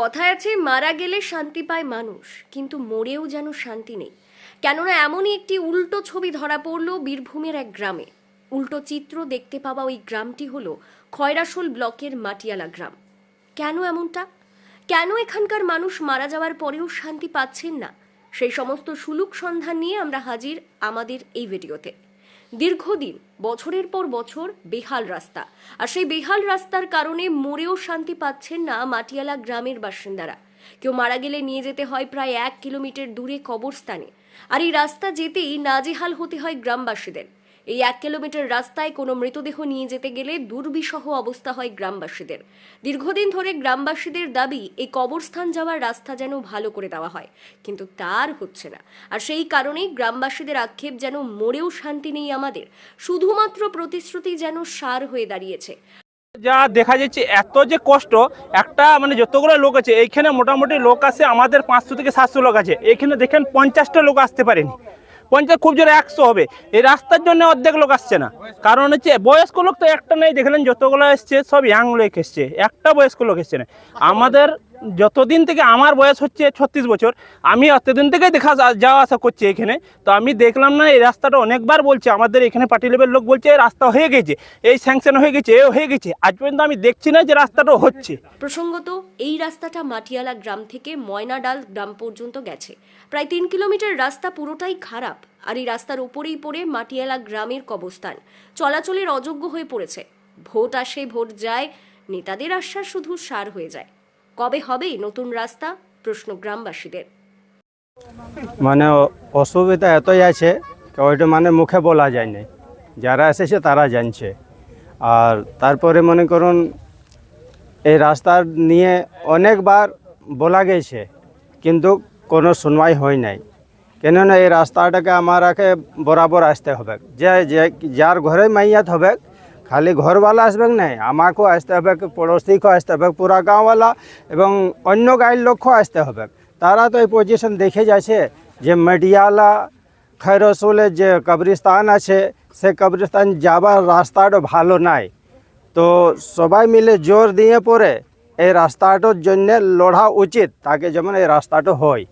কথায় আছে, মারা গেলে শান্তি পায় মানুষ, কিন্তু মরেও যেন শান্তি নেই। কেননা এমনই একটি উল্টো ছবি ধরা পড়ল বীরভূমের এক গ্রামে। উল্টো চিত্র দেখতে পাওয়া ওই গ্রামটি হলো খয়রাসোল ব্লকের মাটিয়ালা গ্রাম। কেন এমনটা? কেন এখানকার মানুষ মারা যাওয়ার পরেও শান্তি পাচ্ছেন না? সেই সমস্ত সুলুক সন্ধান নিয়ে আমরা হাজির আমাদের এই ভিডিওতে। দীর্ঘদিন, বছরের পর বছর বেহাল রাস্তা। আর সেই বেহাল রাস্তার কারণে মরেও শান্তি পাচ্ছেন না মাটিয়ালা গ্রামের বাসিন্দারা। কেউ মারা গেলে নিয়ে যেতে হয় প্রায় এক কিলোমিটার দূরে কবরস্থানে। আর এই রাস্তা যেতেই নাজেহাল হতে হয় গ্রামবাসীদের। এই এক কিলোমিটার রাস্তায় কোনো মৃতদেহ নিয়ে যেতে গেলে দুর্বিষহ অবস্থা হয় গ্রামবাসীদের। দীর্ঘদিন ধরে গ্রামবাসীদের দাবি, এই কবরস্থান যাওয়ার রাস্তা যেন ভালো করে দেওয়া হয়। কিন্তু তার হচ্ছে না। আর সেই কারণেই গ্রামবাসীদের আক্ষেপ যেন মরেও শান্তি নেই আমাদের। শুধুমাত্র প্রতিশ্রুতি যেন সার হয়ে দাঁড়িয়েছে। যা দেখা যাচ্ছে, এত যে কষ্ট, একটা মানে যতগুলো লোক আছে, এইখানে মোটামুটি লোক আছে আমাদের পাঁচশো থেকে সাতশো লোক আছে। এইখানে দেখেন পঞ্চাশটা লোক আসতে পারেনি। পঞ্চাশ খুব জোরে একশো হবে। এই রাস্তার জন্য অর্ধেক লোক আসছে না। কারণ হচ্ছে বয়স্ক লোক তো একটা নেই, দেখলেন যতগুলো এসছে, সব ইয়াং লোক এসছে। একটা বয়স্ক লোক এসছে না। আমাদের যতদিন থেকে আমার বয়স হচ্ছে ছত্রিশ বছর, আমি অতদিন থেকেই দেখা যাওয়া আসা করছি এখানে। তো আমি দেখলাম না, এই রাস্তাটা অনেকবার বলছে, আমাদের এখানে পার্টি লেভেল লোক বলছে, এই রাস্তা হয়ে গেছে, এই স্যাংশন হয়ে গেছে এ হয়ে গেছে। আজ পর্যন্ত আমি দেখছি না যে রাস্তাটা হচ্ছে। প্রসঙ্গত, এই রাস্তাটা মাটিয়ালা গ্রাম থেকে ময়নাডাল গ্রাম পর্যন্ত গেছে। প্রায় তিন কিলোমিটার রাস্তা পুরোটাই খারাপ, আর এই রাস্তার উপরেই পড়ে মাটিয়ালা গ্রামের কবস্থান চলাচলের অযোগ্য হয়ে পড়েছে। ভোট আসে, ভোট যায়, নেতাদের আশ্বাস শুধু সার হয়ে যায়। কবে হবে নতুন রাস্তা? প্রশ্ন গ্রামবাসীদের। মানে অসুবিধা এতই আছে ওইটা মানে মুখে বলা যায় না যারা এসেছে তারা জানছে। আর তারপরে মনে করুন, এই রাস্তার নিয়ে অনেকবার বলা গেছে, কিন্তু কোনো শুনবাই হয় নাই। কেননা এই রাস্তাটাকে আমারাকে বরাবর আসতে হবে। যে যে, যার ঘরে মাইয়াত হবে খালি ঘরওয়ালা আসবে না আমাকেও আসতে হবে, পড়োশিকেও আসতে হবে, পুরা গাঁওয়ালা এবং অন্য গাঁয়ের লোকও আসতে হবে। তারা তো এই পজিশন দেখে যাচ্ছে যে মেডিয়ালা খৈরসুলের যে কবরিস্তান আছে, সে কবরিস্তান যাবার রাস্তাটা ভালো নাই। তো সবাই মিলে জোর দিয়ে পরে এই রাস্তাটার জন্য লড়া উচিত, তাকে যেমন এই রাস্তাটা হয়।